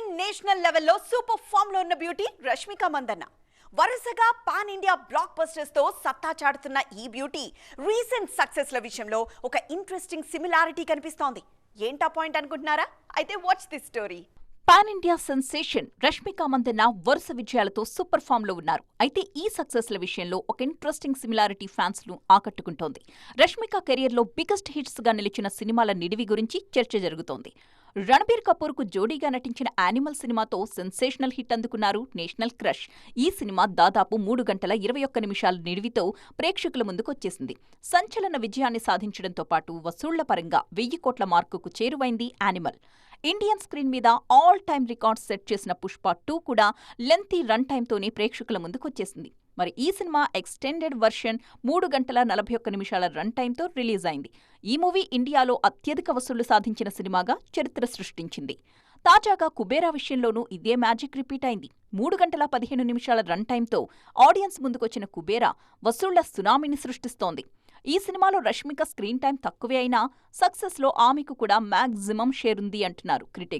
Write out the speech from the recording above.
And national లెవెల్లో super ఫామ్లో ఉన్న బ్యూటీ రష్మిక మందన్న వరుసగా పాన్ ఇండియా బ్లాక్ బస్టర్స్తో సత్తా చాటుతున్న ఈ బ్యూటీ రీసెంట్ సక్సెస్ల విషయంలో ఒక ఇంట్రెస్టింగ్ సిమిలారిటీ కనిపిస్తోంది. ఏంటా పాయింట్ అనుకుంటున్నారా? అయితే watch this story pan India sensation Rashmika Mandanna వరుస విజయాలతో సూపర్ ఫామ్లో ఉన్నారు. అయితే ఈ సక్సెస్ల విషయంలో ఒక ఇంట్రెస్టింగ్ సిమిలారిటీ ఫ్యాన్స్ను ఆకట్టుకుంటోంది. రష్మిక కెరియర్లో బిగ్గెస్ట్ హిట్స్గా నిలిచిన సినిమాల నిడివి గురించి చర్చ జరుగుతోంది. రణబీర్ కపూర్కు జోడీగా నటించిన యానిమల్ సినిమాతో సెన్సేషనల్ హిట్ అందుకున్నారు నేషనల్ క్రష్. ఈ సినిమా దాదాపు మూడు గంటల ఇరవై ఒక్క నిమిషాల నిడివితో ప్రేక్షకుల ముందుకొచ్చేసింది. సంచలన విజయాన్ని సాధించడంతో పాటు వసూళ్ళ పరంగా వెయ్యి కోట్ల మార్కుకు చేరువైంది యానిమల్. ఇండియన్ స్క్రీన్ మీద ఆల్ టైమ్ రికార్డ్స్ సెట్ చేసిన పుష్ప టూ కూడా లెంతీ రన్ టైంతోనే ప్రేక్షకుల ముందుకొచ్చేసింది. మరి ఈ సినిమా ఎక్స్టెండెడ్ వర్షన్ మూడు గంటల నలభై ఒక్క నిమిషాల రన్ టైంతో రిలీజ్ అయింది. ఈ మూవీ ఇండియాలో అత్యధిక వసూళ్ళు సాధించిన సినిమాగా చరిత్ర సృష్టించింది. తాజాగా కుబేరా విషయంలోనూ ఇదే మ్యాజిక్ రిపీట్ అయింది. మూడు గంటల పదిహేను నిమిషాల రన్ టైంతో ఆడియన్స్ ముందుకొచ్చిన కుబేరా వసూళ్ళ సునామీని సృష్టిస్తోంది. ఈ సినిమాలో రష్మిక స్క్రీన్ టైం తక్కువే అయినా సక్సెస్లో ఆమెకు కూడా మ్యాక్సిమం షేర్ ఉంది అంటున్నారు క్రిటిక్.